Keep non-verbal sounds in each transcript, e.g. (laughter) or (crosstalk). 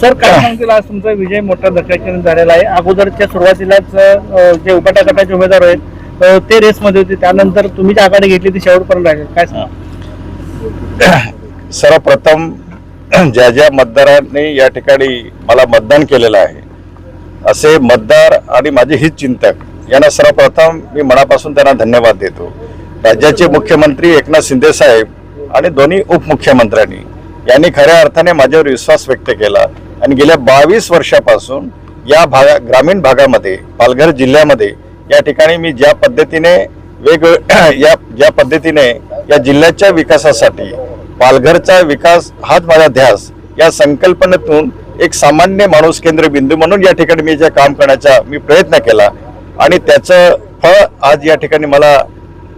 Sir काय सांगतील आज तुमचा विजय मोठ्या धक्क्याने झालेला आहे. अगोदरच्या सुरुवातीलाच जे उपटा गटाचे उमेदवार आहेत ते रेसमध्ये होते. त्यानंतर तुम्ही जी आघाडी घेतली ती शेवटपर्यंत राहील काय सांगा (clears throat) सर्वप्रथम (clears throat) ज्या ज्या मतदारांनी या ठिकाणी मला मतदान केलेलं आहे असे मतदार आणि माझे हित चिंतक यांना सर्वप्रथम मी मनापासून त्यांना धन्यवाद देतो. राज्याचे मुख्यमंत्री एकनाथ शिंदे साहेब आणि दोन्ही उपमुख्यमंत्र्यांनी यांनी खऱ्या अर्थाने माझ्यावर विश्वास व्यक्त केला. आणि गेल्या बावीस वर्षापासून या भागा ग्रामीण भागामध्ये पालघर जिल्ह्यामध्ये या ठिकाणी मी ज्या पद्धतीने वेगवेग (clears throat) या ज्या पद्धतीने या जिल्ह्याच्या विकासासाठी पालघरचा विकास हाच माझा ध्यास या संकल्पनेतून एक सामान्य माणूस केंद्र बिंदू म्हणून या ठिकाणी मी जे काम करण्याचा मी प्रयत्न केला. आणि त्याचं फळ आज या ठिकाणी मला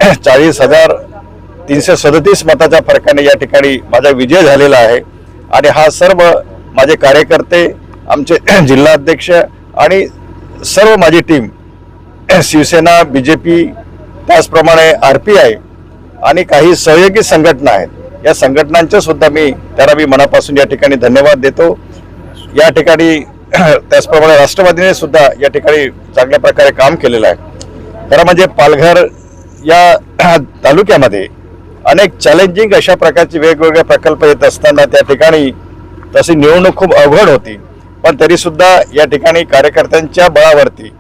(clears throat) चाळीस हजार तीनशे सदतीस मताच्या फरकाने या ठिकाणी माझा विजय झालेला आहे. आणि हा सर्व माझे कार्यकर्ते आमचे (clears throat) जिल्हा अध्यक्ष आणि सर्व माझी team (clears throat) Shiv Sena B J P त्याचप्रमाणे आर पी आय आणि काही सहयोगी संघटना आहेत. या संघटनांचे सुद्धा मी त्याला मी मनापासून या ठिकाणी धन्यवाद देतो. या ठिकाणी (clears throat) त्याचप्रमाणे राष्ट्रवादीने सुद्धा या ठिकाणी चांगल्या प्रकारे काम केलेलं आहे. खरं म्हणजे पालघर या तालुक्यामध्ये अनेक चॅलेंजिंग अशा प्रकारचे वेगवेगळे प्रकल्प येत असताना त्या ठिकाणी तशी निवडणूक खूप अवघड होती. पण तरीसुद्धा या ठिकाणी कार्यकर्त्यांच्या बळावरती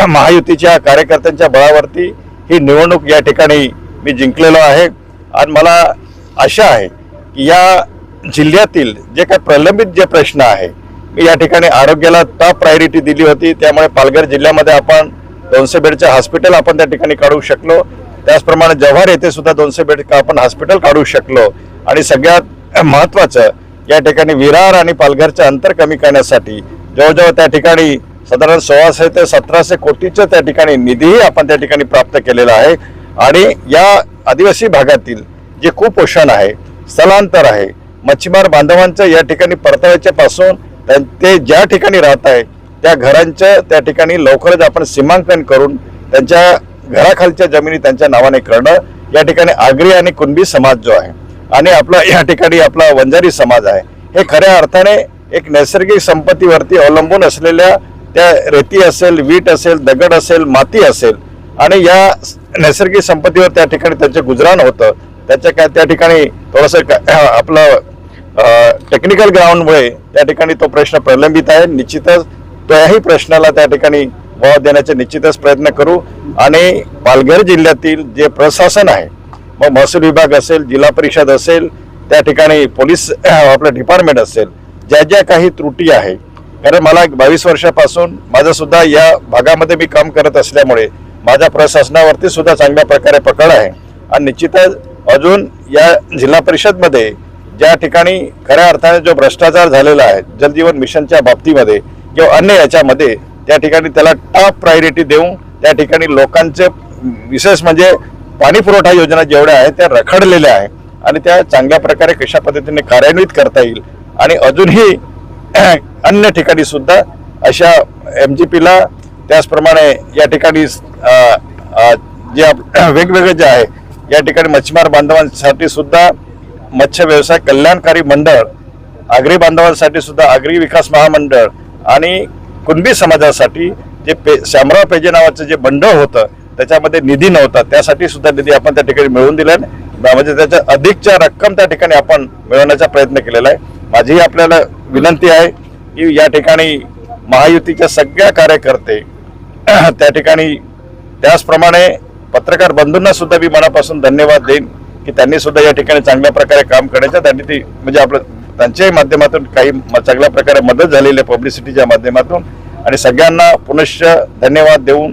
(clears throat) महायुतीच्या कार्यकर्त्यांच्या बळावरती ही निवडणूक या ठिकाणी मी जिंकलेलो आहे. आणि मला आशा आहे की या जिल्ह्यातील जे काही प्रलंबित जे प्रश्न आहे मी या ठिकाणी आरोग्याला टॉप प्रायोरिटी दिली होती. त्यामुळे पालघर जिल्ह्यामध्ये आपण दोनशे बेडचे हॉस्पिटल आपण त्या ठिकाणी काढू शकलो. त्याचप्रमाणे जव्हार येथे सुद्धा दोनशे बेड आपण हॉस्पिटल काढू शकलो. आणि सगळ्यात महत्त्वाचं या ठिकाणी विरार आणि पालघरचं अंतर कमी करण्यासाठी जवळजवळ त्या ठिकाणी साधारण सोळाशे ते सतराशे कोटीचं त्या ठिकाणी निधीही आपण त्या ठिकाणी प्राप्त केलेला आहे. आणि या आदिवासी भागातील जे कुपोषण आहे स्थलांतर आहे मच्छीमार बांधवांचं या ठिकाणी परताव्याच्या पासून त्यां- ते ज्या ठिकाणी राहत आहे त्या घरांचं त्या ठिकाणी लवकरच आपण सीमांकन करून त्यांच्या घराखालच्या जमिनी त्यांच्या नावाने करणं या ठिकाणी आगरी आणि कुणबी समाज जो आहे आणि आपला या ठिकाणी आपला वंजारी समाज आहे. हे खऱ्या अर्थाने एक नैसर्गिक संपत्तीवरती अवलंबून असलेल्या त्या रेती असेल वीट असेल दगड असेल माती असेल आणि या नैसर्गिक संपत्तीवर त्या ठिकाणी त्यांचं गुजराण होतं. त्याच्या काय त्या ठिकाणी थोडंसं आपलं टेक्निकल ग्राउंडमुळे त्या ठिकाणी तो प्रश्न प्रलंबित आहे. निश्चितच त्याही प्रश्नाला त्या ठिकाणी वाव देण्याचे निश्चितच प्रयत्न करू. आणि पालघर जिल्ह्यातील जे प्रशासन आहे मग महसूल विभाग असेल जिल्हा परिषद असेल त्या ठिकाणी पोलीस आपलं डिपार्टमेंट असेल ज्या ज्या काही त्रुटी आहे कारण मला बावीस वर्षापासून माझंसुद्धा या भागामध्ये मी काम करत असल्यामुळे माझ्या प्रशासनावरती सुद्धा चांगल्या प्रकारे पकड आहे. आणि निश्चितच अजून या जिल्हा परिषदमध्ये ज्या ठिकाणी खऱ्या अर्थाने जो भ्रष्टाचार झालेला आहे जलजीवन मिशनच्या बाबतीमध्ये किंवा अन्य याच्यामध्ये त्या ठिकाणी त्याला टॉप प्रायोरिटी देऊन त्या ठिकाणी लोकांचे विशेष म्हणजे पाणी पुरवठा योजना जेवढ्या आहेत त्या रखडलेल्या आहे आणि त्या चांगल्या प्रकारे कशा पद्धतीने कार्यान्वित करता येईल आणि अजूनही (clears throat) अन्य ठिकाणी सुद्धा अशा एम जी पीला त्याचप्रमाणे या ठिकाणी जे (clears throat) वेगवेगळे जे आहे या ठिकाणी मच्छीमार बांधवांसाठी सुद्धा मत्स्य व्यवसाय कल्याणकारी मंडळ आगरी बांधवांसाठी सुद्धा आगरी विकास महामंडळ आणि कुणबी समाजासाठी जे पे शामराव पेजे नावाचं जे मंडळ होतं त्याच्यामध्ये निधी नव्हता. त्यासाठी सुद्धा निधी आपण त्या ठिकाणी मिळवून दिला म्हणजे त्याच्या अधिकच्या रक्कम त्या ठिकाणी आपण मिळवण्याचा प्रयत्न केलेला आहे. माझीही आपल्याला विनंती आहे की या ठिकाणी महायुतीच्या सगळ्या कार्यकर्ते (clears throat) त्या ठिकाणी त्याचप्रमाणे पत्रकार बंधूंना सुद्धा मी मनापासून धन्यवाद देईन की त्यांनी सुद्धा या ठिकाणी चांगल्या प्रकारे काम करण्याचं त्यांनी ती म्हणजे आपलं त्यांच्याही माध्यमातून काही चांगल्या प्रकारे मदत झालेली आहे पब्लिसिटीच्या माध्यमातून. आणि सगळ्यांना पुनश्च धन्यवाद देऊन